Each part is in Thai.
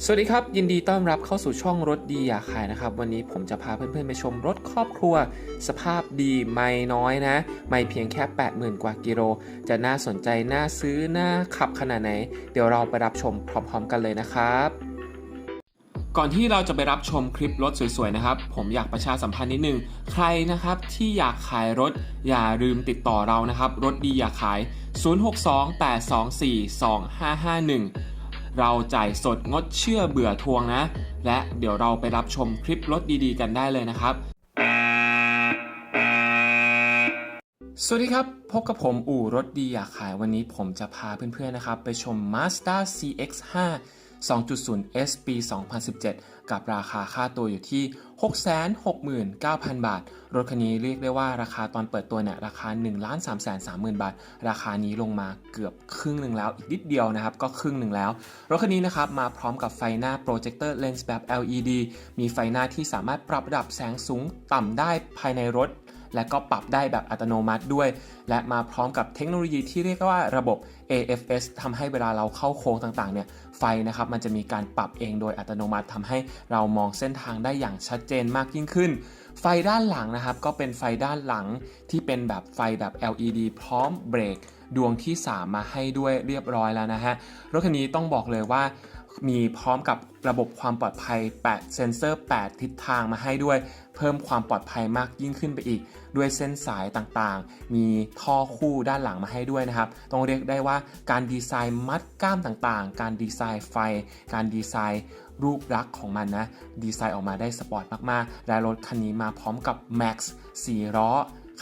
สวัสดีครับ ยินดีต้อนรับเข้าสู่ช่องรถดีอยากขายนะครับ วันนี้ผมจะพาเพื่อนๆไปชมรถครอบครัว สภาพดีไม่น้อยนะ ไม่เพียงแค่ 80,000 กว่ากิโล จะน่าสนใจ น่าซื้อ น่าขับขนาดไหน เดี๋ยวเราไปรับชมพร้อมๆกันเลยนะครับก่อนที่เราจะไปรับชมคลิปรถสวยๆนะครับ ผมอยากประชาสัมพันธ์นิดนึง ใครนะครับที่อยากขายรถอย่าลืมติดต่อเรานะครับ รถดีอยากขาย 0628242551 เราจ่ายสดงดเชื่อเบื่อทวงนะ และเดี๋ยวเราไปรับชมคลิปรถดีๆ กันได้เลยนะครับสวัสดีครับ พบกับผมอู่รถดีอยากขายวันนี้ผมจะพาเพื่อนๆนะครับ ไปชม Mazda CX-5 2.0 S ปี 2017 กับราคาค่าตัวอยู่ที่ 669,000 บาท รถคันนี้เรียกได้ว่าราคาตอนเปิดตัวเนี่ยราคา 1 3 3 0 0 0 0 บาท ราคานี้ลงมาเกือบครึ่งหนึ่งแล้ว อีกนิดเดียวนะครับ ก็ครึ่งหนึ่งแล้ว รถคันนี้นะครับมาพร้อมกับไฟหน้าโปรเจคเตอร์เลนส์แบบ LED มีไฟหน้าที่สามารถปรับระดับแสงสูงต่ำได้ภายในรถ และก็ปรับได้แบบอัตโนมัติด้วย และมาพร้อมกับเทคโนโลยีที่เรียกว่าระบบ AFS ทำให้เวลาเราเข้าโค้งต่างๆเนี่ยไฟนะครับมันจะมีการปรับเองโดยอัตโนมัติทำให้เรามองเส้นทางได้อย่างชัดเจนมากยิ่งขึ้น ไฟด้านหลังนะครับก็เป็นไฟด้านหลังที่เป็นแบบไฟแบบ LED พร้อมเบรกดวงที่ 3 มาให้ด้วยเรียบร้อยแล้วนะฮะรถคันนี้ต้องบอกเลยว่า มีพร้อมกับระบบความปลอดภัย 8 เซนเซอร์ 8 ทิศทางมาให้ด้วย เพิ่มความปลอดภัยมากยิ่งขึ้นไปอีก ด้วยเส้นสายต่างๆ มีท่อคู่ด้านหลังมาให้ด้วยนะครับ ต้องเรียกได้ว่าการดีไซน์มัดก้ามต่างๆ การดีไซน์ไฟ การดีไซน์รูปลักษณ์ของมันนะ ดีไซน์ออกมาได้สปอร์ตมากๆ และรถคันนี้มาพร้อมกับ Max 4ล้อ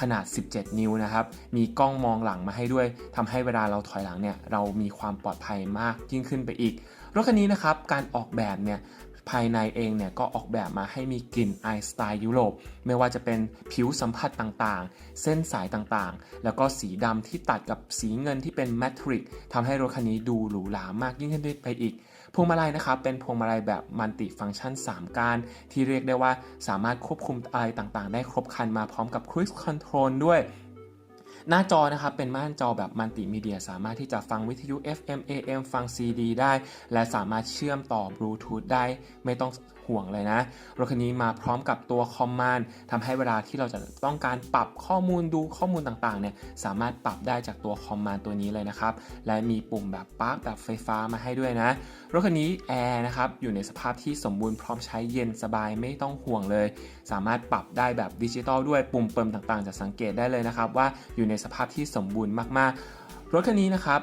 ขนาด 17 นิ้วนะครับ มีกล้องมองหลังมาให้ด้วยทำให้เวลาเราถอยหลังเนี่ยเรามีความปลอดภัยมากยิ่งขึ้นไปอีก รถคันนี้นะครับการออกแบบเนี่ยภายในเองเนี่ยก็ออกแบบมาให้มีกลิ่นไอสไตล์ยุโรป ไม่ว่าจะเป็นผิวสัมผัสต่างๆ เส้นสายต่างๆ แล้วก็สีดำที่ตัดกับสีเงินที่เป็นแมทริกทำให้รถคันนี้ดูหรูหรามากยิ่งขึ้นไปอีก พวงมาลัยนะครับเป็นพวงมาลัยแบบมัลติฟังก์ชัน 3 การ ที่เรียกได้ว่าสามารถควบคุมอะไรต่างๆ ได้ครบครันมาพร้อมกับ Cruise Control ด้วย หน้าจอนะครับเป็นม่านจอแบบมัลติมีเดีย สามารถที่จะฟังวิทยุ FM AM ฟัง CD ได้ และสามารถเชื่อมต่อบลูทูธได้ ไม่ต้องห่วงเลยนะรถคันนี้มาพร้อมกับตัวคอมมานด์ทำให้เวลาที่เราจะต้องการปรับข้อมูลดูข้อมูลต่างๆเนี่ยสามารถปรับได้จากตัวคอมมานด์ตัวนี้เลยนะครับ และมีปุ่มแบบปลั๊กแบบไฟฟ้ามาให้ด้วยนะรถคันนี้แอร์นะครับอยู่ในสภาพที่สมบูรณ์พร้อมใช้เย็นสบายไม่ต้องห่วงเลย สามารถปรับได้แบบดิจิตอลด้วยปุ่มเปิมต่างๆ จะสังเกตได้เลยนะครับว่าอยู่ในสภาพที่สมบูรณ์มากๆ รถคันนี้นะครับ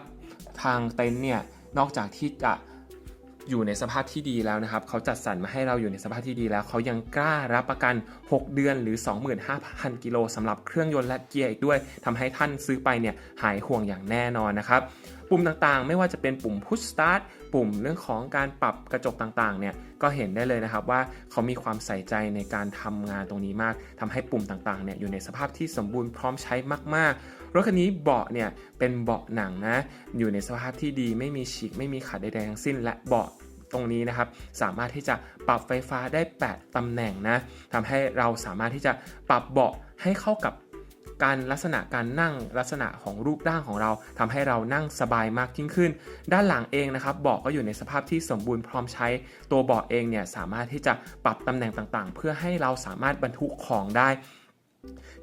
ทางเต็นท์เนี่ย นอกจากที่จะ อยู่ในสภาพที่ดีแล้วนะครับเขาจัดสรรมาให้เราอยู่ในสภาพที่ดีแล้วเขายังกล้ารับประกัน 6 เดือนหรือ 25,000 กิโลสำหรับเครื่องยนต์และเกียร์อีกด้วยทำให้ท่านซื้อไปเนี่ยหายห่วงอย่างแน่นอนนะครับปุ่มต่างๆ ไม่ว่าจะเป็นปุ่ม push start ปุ่มเรื่องของการปรับกระจกต่างๆเนี่ยก็เห็นได้เลยนะครับว่าเขามีความใส่ใจในการทำงานตรงนี้มากทำให้ปุ่มต่างๆเนี่ยอยู่ในสภาพที่สมบูรณ์พร้อมใช้มากๆ รถคันนี้เบาะเนี่ยเป็นเบาะหนังนะ อยู่ในสภาพที่ดีไม่มีฉีกไม่มีขาดใดๆทั้งสิ้นและเบาะตรงนี้นะครับสามารถที่จะปรับไฟฟ้าได้ 8 ตำแหน่งนะทำให้เราสามารถที่จะปรับเบาะให้เข้ากับการลักษณะการนั่งลักษณะของรูปร่างของเราทำให้เรานั่งสบายมากยิ่งขึ้น ด้านหลังเองนะครับเบาะก็อยู่ในสภาพที่สมบูรณ์พร้อมใช้ ตัวเบาะเองเนี่ยสามารถที่จะปรับตำแหน่งต่างๆ เพื่อให้เราสามารถบรรทุกของได้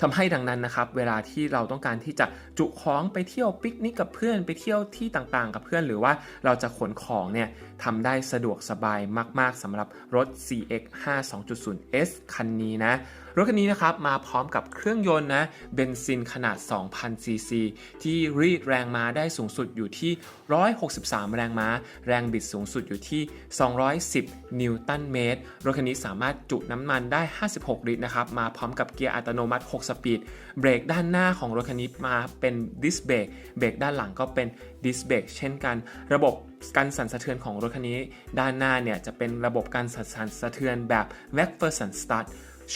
ทำให้ดังนั้นนะครับ เวลาที่เราต้องการที่จะจุของไปเที่ยวปิกนิกกับเพื่อนไปเที่ยวที่ต่างๆ กับเพื่อนหรือว่าเราจะขนของเนี่ยทำได้สะดวกสบายมาก ๆสำหรับรถ CX5 2.0 S คันนี้นะ รถคันนี้นะครับมาพร้อมกับเครื่องยนต์นะเบนซินขนาด 2,000 ซีซี ที่รีดแรงม้าได้สูงสุดอยู่ที่ 163 แรงม้า แรงบิดสูงสุดอยู่ที่ 210 นิวตันเมตร รถคันนี้สามารถจุน้ำมันได้ 56 ลิตรนะครับ มาพร้อมกับเกียร์อัตโนมัติ 6 สปีด เบรกด้านหน้าของรถคันนี้มาเป็นดิสเบรก เบรกด้านหลังก็เป็นดิสเบรกเช่นกัน ระบบการสั่นสะเทือนของรถคันนี้ ด้านหน้าเนี่ยจะเป็นระบบการสั่นสะเทือนแบบ MacPherson Start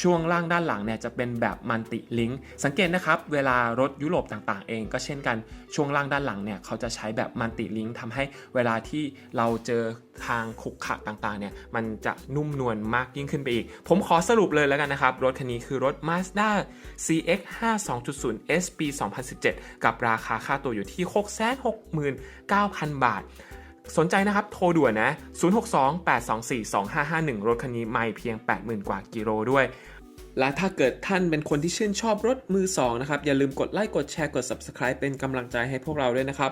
ช่วงล่างด้านหลังเนี่ยจะเป็นแบบมัลติลิงก์สังเกตนะครับเวลารถยุโรปต่างๆ เองก็เช่นกันช่วงล่างด้านหลังเนี่ยเขาจะใช้แบบมัลติลิงก์ทำให้เวลาที่เราเจอทางขุกขะต่างๆเนี่ยมันจะนุ่มนวลมากยิ่งขึ้นไปอีก ผมขอสรุปเลยแล้วกันนะครับ รถคันนี้คือรถ Mazda CX-5 2.0 S ปี 2017 กับราคาค่าตัวอยู่ที่ 669,000 บาท สนใจนะครับ โทรด่วนนะ 062-824-2551 รถคันนี้ไม่เพียง 80,000 กว่ากิโลด้วย และถ้าเกิดท่านเป็นคนที่ชื่นชอบรถมือสองนะครับ อย่าลืมกดไลค์ กดแชร์ กด Subscribe เป็นกำลังใจให้พวกเราด้วยนะครับ